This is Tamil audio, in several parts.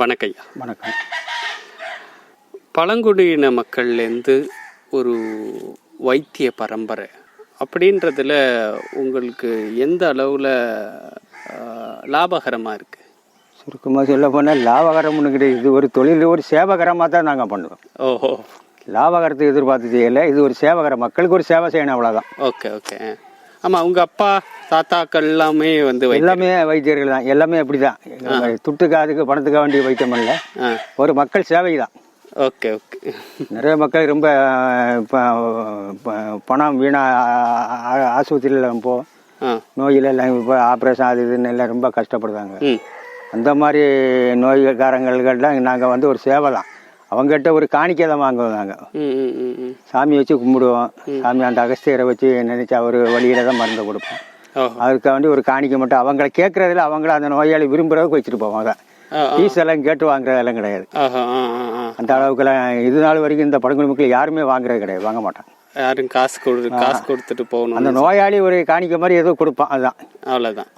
வணக்கம் ஐயா வணக்கம். பழங்குடியின மக்கள்லேருந்து ஒரு வைத்திய பரம்பரை அப்படின்றதுல உங்களுக்கு எந்த அளவில் லாபகரமாக இருக்குது சுருக்கமாக சொல்ல போனால் லாபகரம்னு கிடையாது. இது ஒரு தொழில் ஒரு சேவகரமாக தான் நாங்கள் பண்ணுவோம். ஓஹோ. லாபகரத்தை எதிர்பார்த்து செய்யலை. இது ஒரு சேவகரம். மக்களுக்கு ஒரு சேவை செய்யணும் அவ்வளோதான் ஓகே ஓகே. ஆமாம் உங்கள் அப்பா தாத்தாக்கள் எல்லாமே வந்து எல்லாமே வைத்தியர்கள் தான். எல்லாமே அப்படி தான் துட்டுக்கு அதுக்கு பணத்துக்கு வேண்டிய வைத்தியம் ஆ. ஒரு மக்கள் சேவை தான் ஓகே ஓகே. நிறைய மக்கள் ரொம்ப பணம் வீணா ஆஸ்பத்திரியில் போ நோயில் எல்லாம் இப்போ ஆப்ரேஷன் அது இதுன்னு எல்லாம் ரொம்ப கஷ்டப்படுறாங்க. அந்த மாதிரி நோய்காரங்கள்லாம் நாங்கள் வந்து ஒரு சேவை தான் அவங்ககிட்ட ஒரு காணிக்கை தான் வாங்குவோம் நாங்கள் சாமி வச்சு கும்பிடுவோம். சாமி அந்த அகஸ்தியரை வச்சு நினைச்சு அவர் வழியில தான் மருந்து கொடுப்போம். ஓஹோ. அதுக்கு வேண்டி ஒரு காணிக்கை மட்டும் அவங்கள கேட்கறதுல அவங்கள அந்த நோயாளி விரும்புறதுக்கு வச்சுட்டு ஆ ஃபீஸ் எல்லாம் கேட்டு வாங்குறதெல்லாம் கிடையாது. ஆ ஆ ஆ. அந்த அளவுக்குலாம் இது நாள் வரைக்கும் இந்த பழங்குடி மக்கள் யாருமே வாங்குறது கிடையாது வாங்க மாட்டாங்க. யாரும் காசு கொடு காசு கொடுத்துட்டு போகணும். அந்த நோயாளி ஒரு காணிக்கை மாதிரி ஏதோ கொடுப்பான் அதுதான் அவ்வளோதான்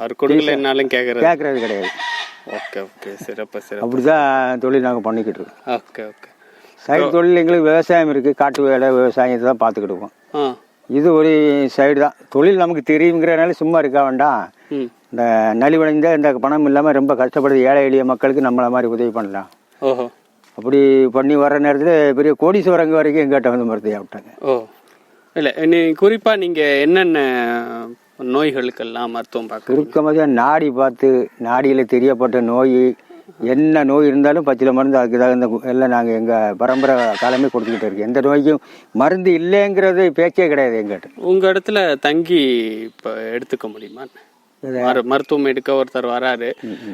அவர் கொடுக்கல என்னாலும் கேட்குறது கேட்கறது கிடையாது. Okay okay. சிறப்பு சிறப்பு. அப்படிதான் தொழில் நாங்கள் பண்ணிக்கிட்டு இருக்கோம். Okay okay. சைடு தொழில் எங்களுக்கு விவசாயம் இருக்குது காட்டு வேலை விவசாயத்தை தான் பார்த்துக்கிட்டு இருக்கோம். இது ஒரு சைடு தான். தொழில் நமக்கு தெரியுங்கிறனால சும்மா இருக்க வேண்டாம் இந்த நலிவடைந்த இந்த பணம் இல்லாமல் ரொம்ப கஷ்டப்படுது. ஏழை எளிய மக்களுக்கு நம்மள மாதிரி உதவி பண்ணலாம். ஓஹோ. அப்படி பண்ணி வர்ற நேரத்தில் பெரிய கோடீஸ்வரங்க வரைக்கும் எங்கிட்ட வந்து மருத்துவ விட்டாங்க. ஓ. இல்லை நீ குறிப்பாக நீங்கள் என்னென்ன நோய்களுக்கெல்லாம் மருத்துவம் பார்க்குறீங்க சுருக்கமாக நாடி பார்த்து நாடியில் தெரியப்பட்ட நோய் என்ன நோய் இருந்தாலும் பச்சில மருந்து அதுக்கு தகுந்த எல்லாம் நாங்கள் எங்கள் பரம்பரை காலமே கொடுத்துக்கிட்டு இருக்கோம். எந்த நோய்க்கும் மருந்து இல்லைங்கிறது பேச்சே கிடையாது எங்கிட்ட உங்கள் இடத்துல தங்கி இப்போ எடுத்துக்க முடியுமா? மரு- மருத்துவம் எடுக்க ஒருத்தர் வராரு.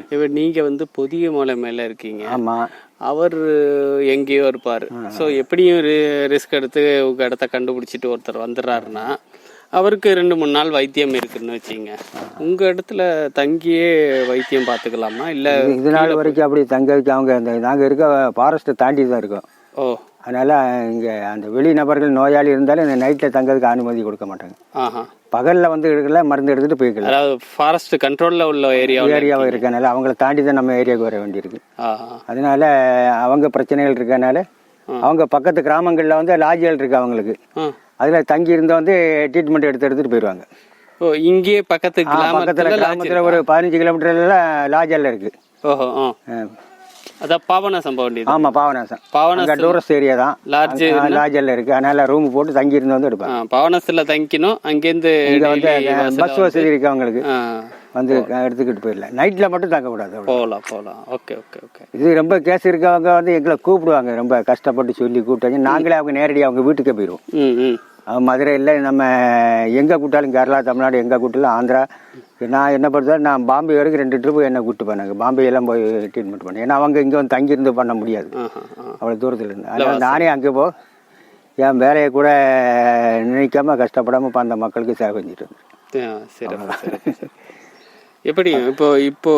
இவர் நீங்கள் வந்து புதிய மலை மேலே இருக்கீங்க. ஆமாம் அவர் எங்கேயோ இருப்பார். ஸோ எப்படியும் ரிஸ்க் எடுத்து உங்கள் இடத்த கண்டுபிடிச்சிட்டு ஒருத்தர் வந்துடுறாருன்னா அவருக்கு ரெண்டு மூணு நாள் வைத்தியம் இருக்குன்னு வச்சுங்க. உங்கள் இடத்துல தங்கியே வைத்தியம் பார்த்துக்கலாமா இல்லை இது நாள் வரைக்கும் அப்படி தங்க வைக்க அவங்க அந்த நாங்கள் இருக்க ஃபாரஸ்ட்டை தாண்டி தான் இருக்கோம். ஓ. அதனால் இங்கே அந்த வெளி நபர்கள் நோயாளி இருந்தாலும் இந்த நைட்டில் தங்கறதுக்கு அனுமதி கொடுக்க மாட்டாங்க. ஆஹா. பகலில் வந்து எடுக்கல மருந்து எடுத்துகிட்டு போய்க்கலாம். அதாவது ஃபாரஸ்ட் கண்ட்ரோலில் உள்ள ஏரியாவில் ஏரியாவை இருக்கனால அவங்கள தாண்டி தான் நம்ம ஏரியாவுக்கு வர வேண்டியிருக்கு. அதனால அவங்க பிரச்சனைகள் இருக்கனால அவங்க பக்கத்து கிராமங்களில் வந்து லாட்ஜிகள் இருக்கு அவங்களுக்கு. அதில் தங்கி இருந்த வந்து ட்ரீட்மெண்ட் எடுத்து எடுத்துகிட்டு போயிடுவாங்க ஓ இங்கேயே பக்கத்து பக்கத்தில் கிராமத்தில் ஒரு பதினஞ்சு கிலோமீட்டர்லாம் லாட்ஜெல்லாம் இருக்குது ஓஹோ அதான் பாபநாசம் போக வேண்டியது. ஆமாம் பாவநாசம் அங்கே டூரிஸ்ட் ஏரியா தான். லாட்ஜ் லாட்ஜெல்லாம் இருக்குது அதனால ரூம் போட்டு தங்கி இருந்து வந்து எடுப்பாங்க. பாவநாசத்தில் தங்கிக்கணும். அங்கேருந்து இங்கே வந்து பஸ் வசதி இருக்கு அவங்களுக்கு. வந்து எடுத்துக்கிட்டு போயிடலாம் நைட்டில் மட்டும் தங்கக்கூடாது. போகலாம் போகலாம் ஓகே ஓகே ஓகே இது ரொம்ப கேஸ் இருக்கவங்க வந்து எங்களை கூப்பிடுவாங்க. ரொம்ப கஷ்டப்பட்டு சொல்லி கூப்பிட்டாங்க. நாங்களே அவங்க நேரடியாக அவங்க வீட்டுக்கே போயிடுவோம் ம் ம். மதுரையில் நம்ம எங்கே கூட்டாலும் கேரளா தமிழ்நாடு எங்கே கூட்டாலும் ஆந்திரா. நான் என்ன பொறுத்தவரை நான் பாம்பே வரைக்கும் ரெண்டு ட்ரிப்பு என்ன கூப்பிட்டு போனாங்க பாம்பே எல்லாம் போய் ட்ரீட்மெண்ட் பண்ணேன் ஏன்னா அவங்க இங்கே வந்து தங்கியிருந்து பண்ண முடியாது. அவ்வளோ தூரத்தில் இருந்து. அதனால் நானே அங்கே போ என் வேலையை கூட நினைக்காம கஷ்டப்படாமல் இப்போ அந்த மக்களுக்கு சேவை செஞ்சுட்டு இருந்தேன். எப்படி இப்போ இப்போ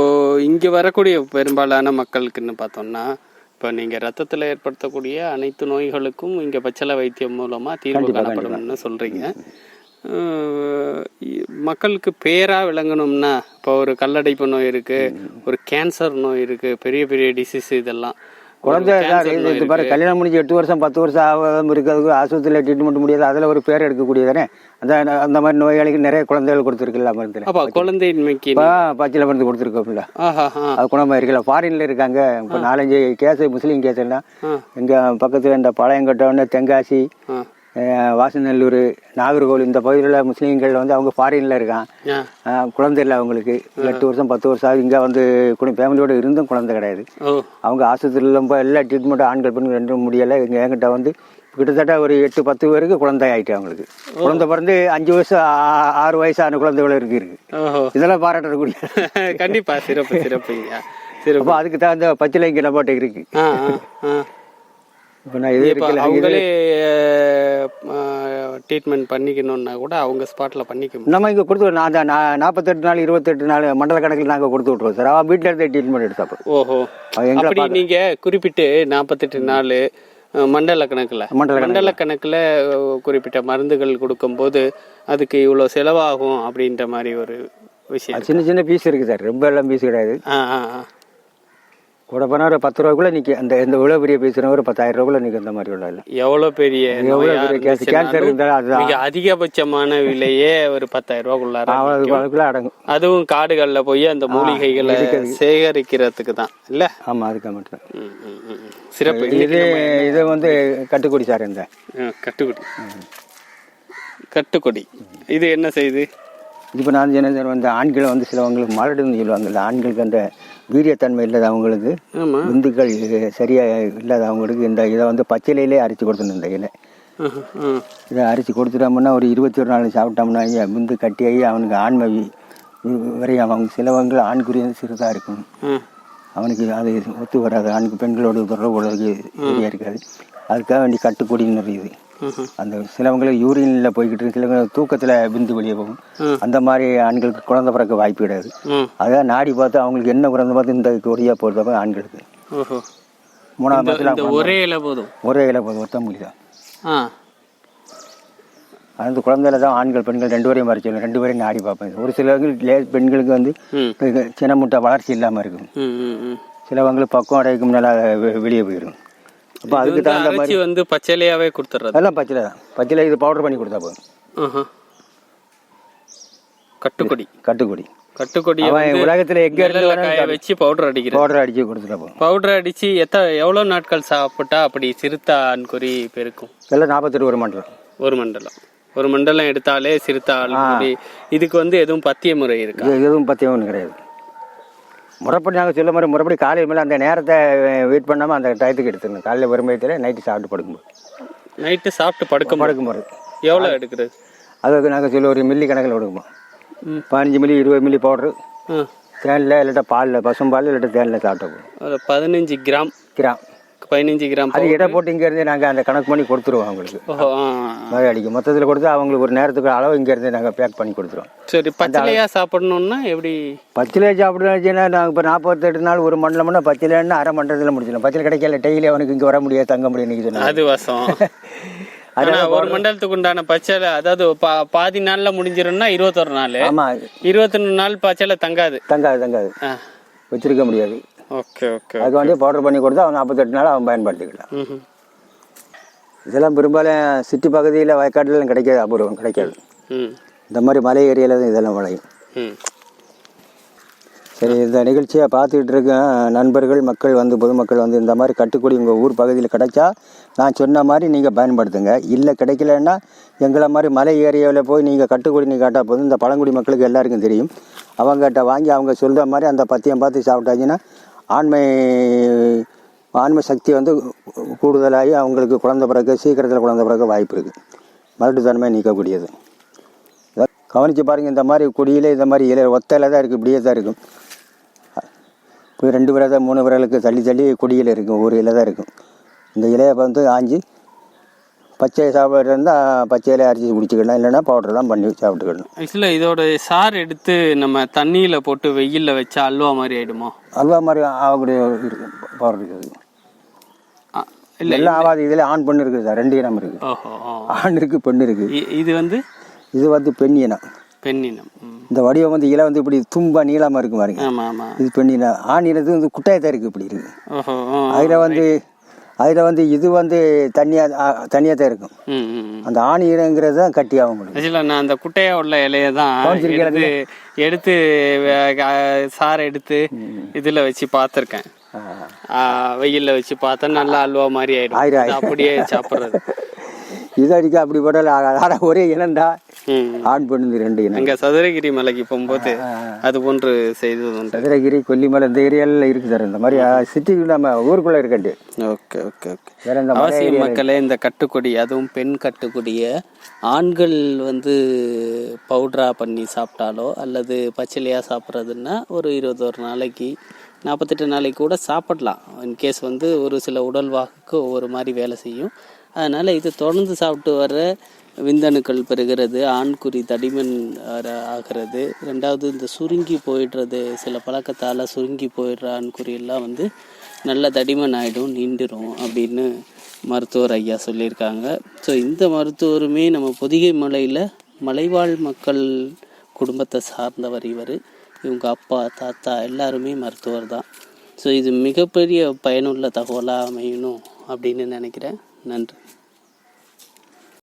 இங்க வரக்கூடிய பெரும்பாலான மக்களுக்குன்னு பார்த்தோம்னா இப்போ நீங்க ரத்தத்துல ஏற்படுத்தக்கூடிய அனைத்து நோய்களுக்கும் இங்க பச்சளை வைத்தியம் மூலமா தீர்வு காணப்படும்னு இ- மக்களுக்கு பேரா விளங்கணும்னா இப்போ ஒரு கல்லடைப்பு நோய் இருக்கு ஒரு கேன்சர் நோய் இருக்கு பெரிய பெரிய டிசீஸ் இதெல்லாம். குழந்தை இது பாரு கல்யாணம் முடிஞ்சு எட்டு வருஷம் பத்து வருஷம் ஆகாம இருக்கிறதுக்கு ஆஸ்பத்திரியில் ட்ரீட்மெண்ட் முடியாது. அதில் ஒரு பேர் எடுக்கக்கூடிய தானே அந்த அந்த மாதிரி நோயாளிக்கு நிறைய குழந்தைகள் கொடுத்துருக்குல்ல குழந்தையின்மைக்கு இப்போ பச்சில மருந்து கொடுத்துருக்கோம்ல. அது குணமாக இருக்கல ஃபாரின்ல இருக்காங்க. இப்போ நாலஞ்சு கேஸ் முஸ்லீம் கேஸ் எல்லாம். எங்கள் பக்கத்தில் இந்த பாளையங்கோட்டை தென்காசி வாசநல்லூர் நாகர்கோவில் இந்த பகுதியில் முஸ்லீம்கள் வந்து அவங்க ஃபாரின்ல இருக்கான் குழந்தை இல்லை அவங்களுக்கு. எட்டு வருஷம் பத்து வருஷம் ஆகுது. இங்கே வந்து ஃபேமிலியோட இருந்தும் குழந்தை கிடையாது. அவங்க ஆஸ்பத்திரியில் போய் எல்லா ட்ரீட்மெண்ட்டும் ஆண்கள் பெண்கள் ரெண்டும் முடியலை. இங்கே என்கிட்ட வந்து கிட்டத்தட்ட ஒரு எட்டு பத்து பேருக்கு குழந்தை ஆயிட்டு அவங்களுக்கு. குழந்தை பிறந்து அஞ்சு வயசு ஆ- ஆறு வயசான குழந்தைகள் இருக்கு இருக்கு. இதெல்லாம் பாராட்டக்கூடிய கண்டிப்பா. சிறப்பு சிறப்பு. அப்போ அதுக்கு தகுந்த பச்சிலை இங்கே நம்மகிட்ட இருக்கு. இப்போ நான் இது அவங்களே ட்ரீட்மெண்ட் பண்ணிக்கணும்னா கூட அவங்க ஸ்பாட்ல பண்ணிக்க முடியும். நம்ம இங்கே கொடுத்து நான் அந்த நாற்பத்தெட்டு நாள் இருபத்தெட்டு நாள் மண்டல கணக்கில் நாங்கள் கொடுத்து விட்ருவோம் சார். அவன் வீட்டில் இருந்தே ட்ரீட்மெண்ட் எடுத்தாப்போ ஓஹோ. அப்படி நீங்க குறிப்பிட்டு நாற்பத்தெட்டு நாள் மண்டல கணக்குல. மண்டல மண்டல கணக்குல குறிப்பிட்ட மருந்துகள் கொடுக்கும்போது அதுக்கு இவ்வளவு செலவாகும் அப்படின்ற மாதிரி ஒரு விஷயம் சின்ன சின்ன பீஸ் இருக்குது சார். ரொம்ப எல்லாம் பீஸ் கிடையாது. ஆ ஆ ஆ. கூட போனால் ஒரு பத்து ரூபாக்குள்ளே நிற்க அந்த இந்த இவ்வளோ பெரிய பேசுகிறவங்க ஒரு பத்தாயிரம் ரூபாக்குள்ளே நிற்க அந்த மாதிரி உள்ள இல்லை எவ்வளவு பெரிய எவ்வளோ பெரிய கேன்சர் இருந்தாலும் அதுதான். அதிகபட்சமான விலையே ஒரு பத்தாயிரம் ரூபாய்க்குள்ளார அவ்வளோ அதுக்குள்ளே அடங்கும். அதுவும் காடுகள்ல போய் அந்த மூலிகைகளை சேகரிக்கிறதுக்கு தான் இல்ல? ஆமாம் அதுக்கு மட்டும். சிறப்பு. இது இது வந்து கட்டுக்குடி சார் இந்த. கட்டுக்கொடி. கட்டுக்கொடி. இது என்ன செய்யுது இப்போ நான் என்ன வந்து ஆண்கள் வந்து சிலவங்களுக்கு மலடுன்னு சொல்லுவாங்கல்ல ஆண்களுக்கு அந்த வீரியத்தன்மை இல்லாத அவங்களுக்கு விந்துக்கள் சரியா இல்லாத அவங்களுக்கு இந்த இதை வந்து பச்சிலையிலே அரைச்சி கொடுத்துணும் இந்த இலை. இதை அரைச்சி கொடுத்துட்டோம்னா ஒரு இருபத்தி ஒரு நாள் சாப்பிட்டோம்னா விந்து கட்டியாகி அவனுக்கு ஆண்மை விரையும் அவங்க சிலவங்க ஆண்குறி வந்து சிறுதாக இருக்கும். அவனுக்கு அது ஒத்து வராது ஆணுக்கு பெண்களோட தொடர்பு உலகு சரியாக இருக்காது அதுக்காக வேண்டி கட்டுக்கூடின்னு இருக்குது ஆஹா. அந்த சிலவங்களுக்கு யூரினில் போய்கிட்டு இருக்கு சிலவங்க தூக்கத்தில் விந்து வெளியே போகும். அந்த மாதிரி ஆண்களுக்கு குழந்தை பிறக்க வாய்ப்பு கிடையாது. அதான் நாடி பார்த்து அவங்களுக்கு என்ன குழந்தை பார்த்து இந்த கொடியாக போடுறப்ப ஆண்களுக்கு. மூணாவது ஒரே இலை போதும்? ஒரே இலை போதும் ஒத்த மொழி தான். அந்த குழந்தையில தான் ஆண்கள் பெண்கள் ரெண்டு பேரையும் மறைச்சிடணும் ரெண்டு பேரையும் நாடி பார்ப்பேன். ஒரு சிலவங்களுக்கு லே பெண்களுக்கு வந்து சின்ன முட்டை வளர்ச்சி இல்லாமல் இருக்கும். சிலவங்களுக்கு பக்கம் அடைக்கும் நல்லா வெளியே போயிடும். அப்போ அதுக்கு தகுந்த அரைச்சி வந்து பச்சையிலையாவே கொடுத்துறது அதெல்லாம் பச்சிலை தான் பச்சிலை இது பவுடர் பண்ணி கொடுத்தா போதும். கட்டுக்கொடி. கட்டுக்குடி. வந்து உலகத்தில் எங்கே இருந்து வச்சு பவுடர் அடிக்கிறது பவுடர் அடித்து கொடுத்துட்டா போதும். பவுடர் அடிச்சு எத்த எவ்வளவு நாட்கள் சாப்பிட்டா அப்படி சிறுத்தா ஆண்குறி பெருக்கும்? எல்லாம் நாற்பத்தெட்டு ஒரு மண்டலம். ஒரு மண்டலம். ஒரு மண்டலம் எடுத்தாலே சிறுத்தா ஆண்குறி இதுக்கு வந்து எதுவும் பத்திய முறை இருக்கா? எதுவும் பற்றியும் ஒன்றும் கிடையாது. முறைப்படி நாங்கள் சொல்ல மாதிரி முறைப்படி காலையில் மேலே அந்த நேரத்தை வெயிட் பண்ணாமல் அந்த டயத்துக்கு எடுத்துடணும் காலையில் வரும்போது நைட்டு சாப்பிட்டு படுக்கும்போது. நைட்டு சாப்பிட்டு படுக்க படுக்கும்போது. எவ்வளவு எடுக்கிறது? அதுக்கு நாங்கள் சொல்ல ஒரு மில்லி கணக்கில் கொடுக்கும்போம் ம். பதினஞ்சு மில்லி இருபது மில்லி பவுட்ரு. தேனில் இல்லாட்டா பாலில் பசும்பால் இல்லாட்டா தேனில் சாப்பிட்டா பதினஞ்சு கிராம். கிராம். பதினஞ்சு கிராம் அது இடை போட்டு இங்கேருந்து நாங்கள் அந்த கணக்கு பண்ணி கொடுத்துருவோம் அவங்களுக்கு. ஓஹோ ஆ. நோய் அடிக்கும். மொத்தத்தில் கொடுத்து அவங்களுக்கு ஒரு நேரத்துக்கு அளவு இங்கேருந்து நாங்கள் பேக் பண்ணி கொடுத்துருவோம். சரி பச்சைலையா சாப்பிடணும்னா எப்படி? பச்சிலே சாப்பிடுச்சுன்னா நாங்கள் இப்போ நாற்பத்தெட்டு நாள் ஒரு மண்டலம்னா பச்சிலேன்னு அரை மண்டலத்தில் முடிச்சிடலாம். பச்சிலை கிடைக்கல டெய்லி அவனுக்கு இங்கே வர முடியாது தங்க முடியாது இன்னைக்கு சொன்னாங்க. அது வசம். ஆனா ஒரு மண்டலத்துக்கு உண்டான பச்சைலை அதாவது பா- பாதி நாள்ல முடிஞ்சிரும்னா இருபத்தொரு நாள். ஆமாம் இருபத்தொன்னு நாள் பச்சைலை தங்காது. தங்காது தங்காது. வச்சிருக்க முடியாது. ஓகே ஓகே அதுக்கு வந்து பவுடர் பண்ணி கொடுத்தா அவன் நாற்பத்தெட்டு நாள் அவன் பயன்படுத்திக்கலாம் இதெல்லாம் பெரும்பாலும் சிட்டி பகுதியில் வயக்காட்டுலாம் கிடைக்காது அபூர்வம் கிடைக்காது. இந்த மாதிரி மலை ஏரியாவில் தான் இதெல்லாம் விளையும். சரி இந்த நிகழ்ச்சியை பார்த்துக்கிட்டு இருக்க நண்பர்கள் மக்கள் வந்து பொதுமக்கள் வந்து இந்த மாதிரி கட்டுக்குடி உங்கள் ஊர் பகுதியில் கிடைச்சா நான் சொன்ன மாதிரி நீங்கள் பயன்படுத்துங்க. இல்லை கிடைக்கலன்னா எங்களை மாதிரி மலை ஏரியாவில் போய் நீங்கள் கட்டுக்குடி நீ காட்டா போதும். இந்த பழங்குடி மக்களுக்கு எல்லாருக்கும் தெரியும். அவங்ககிட்ட வாங்கி அவங்க சொல்கிற மாதிரி அந்த பத்தியம் பார்த்து சாப்பிட்டாச்சுன்னா ஆண்மை ஆண்மை சக்தி வந்து கூடுதலாகி அவங்களுக்கு குழந்த பிறகு சீக்கிரத்தில் குழந்த பிறகு வாய்ப்பு இருக்குது மலட்டுத்தன்மை நீக்கக்கூடியது. கவனித்து பாருங்கள் இந்த மாதிரி குடியிலே இந்த மாதிரி இலை ஒத்தையில் தான் இருக்குது இப்படியே தான் இருக்கும். இப்போ ரெண்டு விரத மூணு விரலுக்கு தள்ளி தள்ளி குடியில் இருக்கும் ஒரு இலை தான் இருக்கும். இந்த இலையை வந்து ஆஞ்சி பச்சை சாப்பிட்றது இருந்தால் பச்சை இலையை அரைச்சி குடிச்சிக்கலாம் இல்லைன்னா பவுடர் தான் பண்ணி சாப்பிட்டுக்கணும் ஆக்சுவலாக இதோட சார் எடுத்து நம்ம தண்ணியில போட்டு வெயில்ல வச்சா அல்வா மாதிரி ஆயிடுமோ? அல்வா மாதிரி ஆகக்கூடிய பவுடர் இருக்குது. இல்ல எல்லாம் ஆகாது இதில் ஆண் பெண் இருக்குது சார் ரெண்டு இனம் இருக்குது. ஆண் இருக்குது பெண் இருக்குது. இது வந்து? இது வந்து பெண் இனம். பெண்ணினம் ம். இந்த வடிவம் வந்து இலை வந்து இப்படி தும்பா நீளமாக இருக்கும் பாருங்க. இது பெண் இனம். ஆண் இனத்து வந்து குட்டாயத்தான் இருக்குது இப்படி இருக்குது. அதில் வந்து அதில் வந்து இது வந்து தனியாக தனியாக தான் இருக்கும். அந்த ஆண் இனங்கிறது தான் கட்டி ஆக்சுவலாக நான் அந்த குட்டையா உள்ள இலைய தான் எடுத்து எடுத்து சாரை எடுத்து இதுல வச்சு பார்த்துருக்கேன். வெயில்ல வச்சு பார்த்தா நல்லா அல்வா மாதிரி ஆயிடும். அப்படியே சாப்பிட்றது. இது அடிக்க அப்படி போட்டால் ஆனால் ஒரே இனம்டா. ம். ஆண் பெண் இந்த ரெண்டு இனம். அங்க சதுரகிரி மலைக்கு போகும்போது அது போன்று செய்தது சதுரகிரி கொல்லிமலை இந்த ஏரியாவில் இருக்குது சார். இந்த மாதிரி சிட்டி நம்ம ஊருக்குள்ளே இருக்கட்டு ஓகே ஓகே ஓகே. வேற இந்த மலை அவசியம் மக்களே இந்த கட்டுக்கொடி அதுவும் பெண் கட்டுக்கொடியை ஆண்கள் வந்து பவுடரா பண்ணி சாப்பிட்டாலோ அல்லது பச்சிலையா சாப்பிட்றதுன்னா ஒரு இருபத்தொரு நாளைக்கு நாற்பத்தெட்டு நாளைக்கு கூட சாப்பிடலாம். இன்கேஸ் வந்து ஒரு சில உடல்வாகுக்கு ஒவ்வொரு மாதிரி வேலை செய்யும். அதனால் இது தொடர்ந்து சாப்பிட்டு வர விந்தணுக்கள் பெறுகிறது ஆண்குறி தடிமன் ஆகிறது. ரெண்டாவது இந்த சுருங்கி போயிடுறது சில பழக்கத்தால் சுருங்கி போயிடுற ஆண்குறியெல்லாம் வந்து நல்ல தடிமன் ஆகிடும் நீண்டிரும் அப்படின்னு மருத்துவர் ஐயா சொல்லியிருக்காங்க. ஸோ இந்த மருத்துவருமே நம்ம பொதிகை மலையில் மலைவாழ் மக்கள் குடும்பத்தை சார்ந்தவர் இவர். இவங்க அப்பா தாத்தா எல்லாருமே மருத்துவர் தான். ஸோ இது மிகப்பெரிய பயனுள்ள தகவலாக அமையணும் அப்படின்னு நினைக்கிறேன். நன்றி.